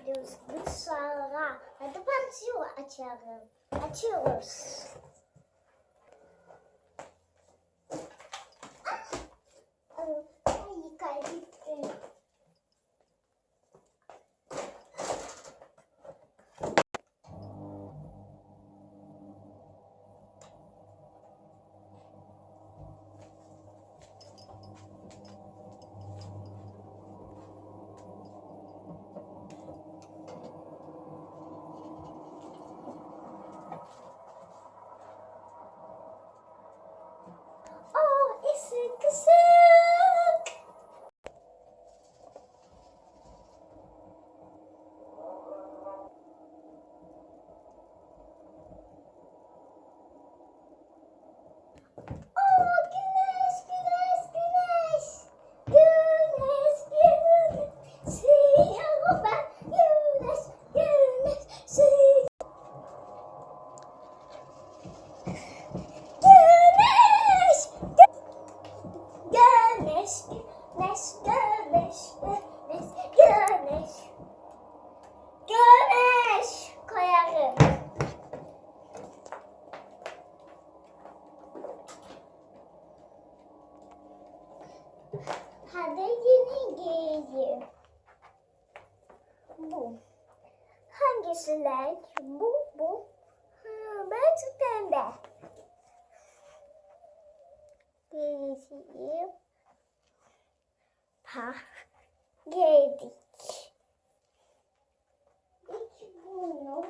gidiyoruz dışarı. Hadi pansiyon açalım. Açıyoruz. Ah, Ay Hangisi renk? Bu, bu. Ha, ben çok pembe. Giyeceğim. Ha, giydik. Hiç bunu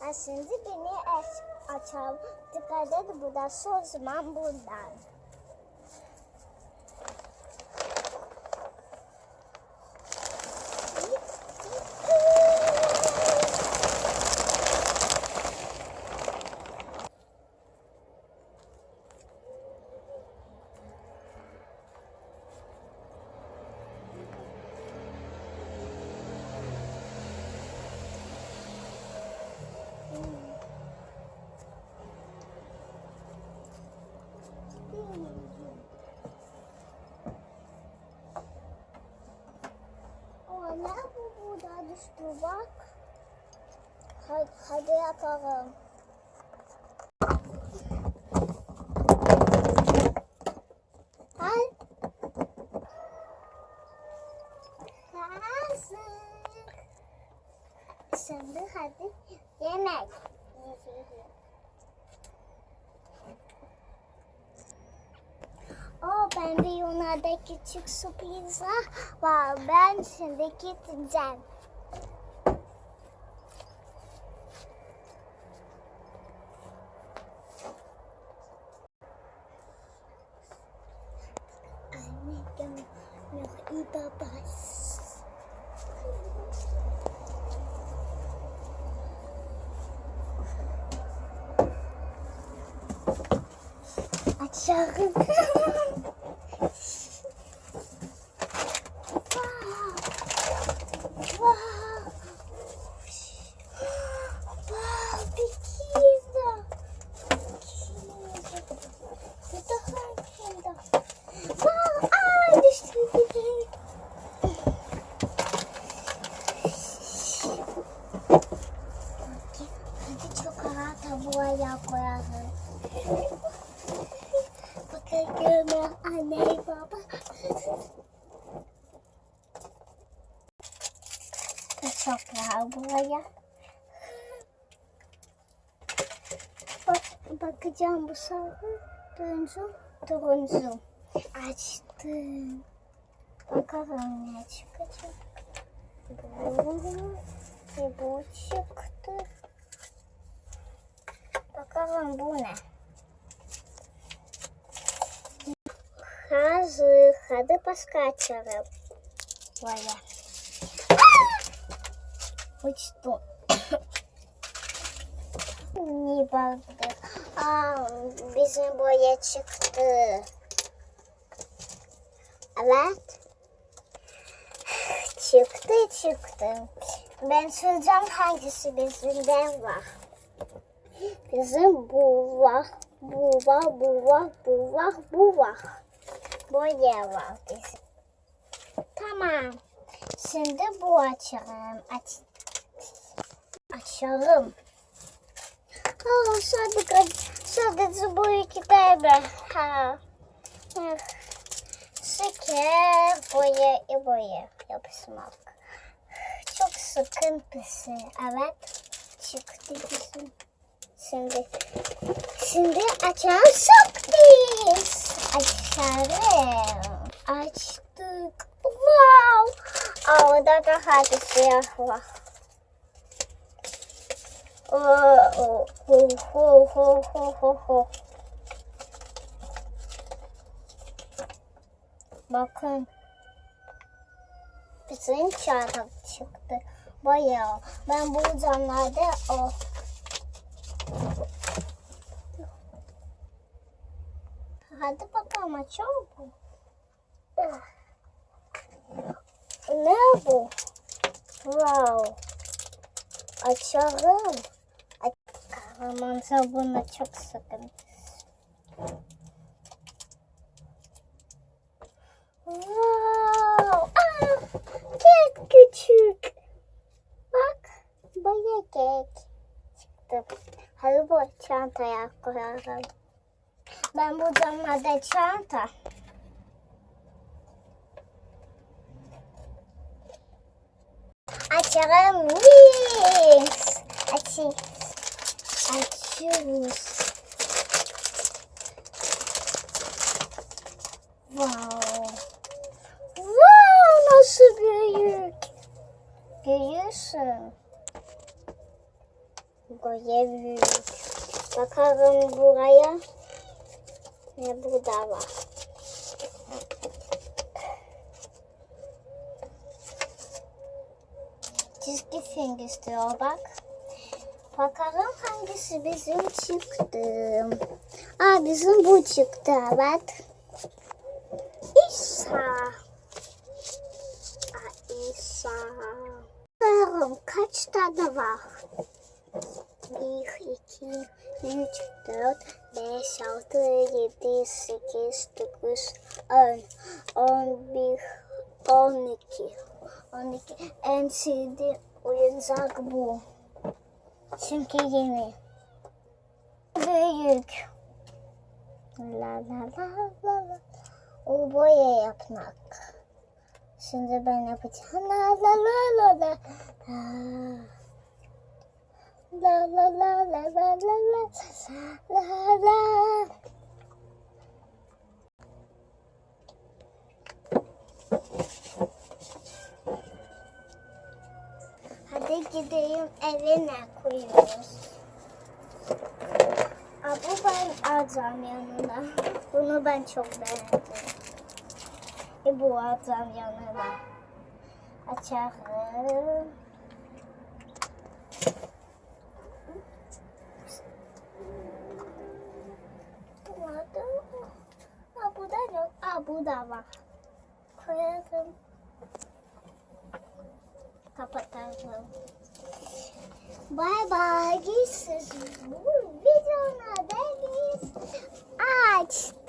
Ha, Şimdi beni aç açalım. Dikkat et burada zaman buradan. O ne bu bak. Hadi, hadi yapalım. Hadi. Hazır. Şimdi hadi yemek. O bende yanlarda küçük sürprizler var. Ben şimdi gideceğim. Açalım. Bakacağım bu sarı. Turuncu. Turuncu. Açtım. Bakalım ne çıkacak. Bu, bu çıktı. Bakalım bu ne? Hazır. Hadi başka açalım. Böyle. Uçtum. İyi baktı. Aa, bizim boya çıktı. Evet. Çıktı çıktı. Ben söyleyeceğim hangisi bizimden var. Bizim bu var, bu var, bu var, bu var, bu var. Boya var bizim. Tamam. Şimdi bu açalım. Aç. Açalım. Aa, sadece, sadece bu iki tane. Ha. Şeker, boya, e, boya yapışmak. Çok sıkıntısı. Evet. Çıktı bizim. Şimdi, şimdi açarsak biz. Açalım. Açtık. Wow. Aa, orada da siyah var. Oh, oh, oh, oh, oh, oh. Bakın. Bizim çardak çıktı. Bayağı. Ben bu zamlarda o. Hadi bakalım açalım. Ne bu? Wow. Açalım. Kahraman sabunu çok sıkıntı. Wow. Aa, kek küçük. Bak. Baya kek çıktı. Hadi bu çantaya koyalım. Ben bu camlarda çanta. Açalım. Wings. Açayım. Açıyoruz. Wow. Wow nasıl büyük. Büyüsün. Buraya büyük. Bakalım buraya. Ne burada var. Çizgi film istiyor bak. Bakalım hangisi bizim çıktı. Aa bizim bu çıktı evet. İsa. Aa, İsa. Bakalım kaç tane var? 1, 2, 3, 4, 5, 6, 7, 8, 9, 10, 11, 12. 12. En sevdiğim oyuncak bu. Çünkü yeni. Büyük. La la la la la. O boya yapmak. Şimdi ben yapacağım. La la la la la. La la la la la la la la la. Hadi gideyim evine koyuyoruz. Aa, bu ben alacağım yanına. Bunu ben çok beğendim. E, bu alacağım yanına. Nerede? Aa, bu da yok. Aa, bu da var. Koyalım. Kapatalım. Bay bay. Videonun adı biz açtık.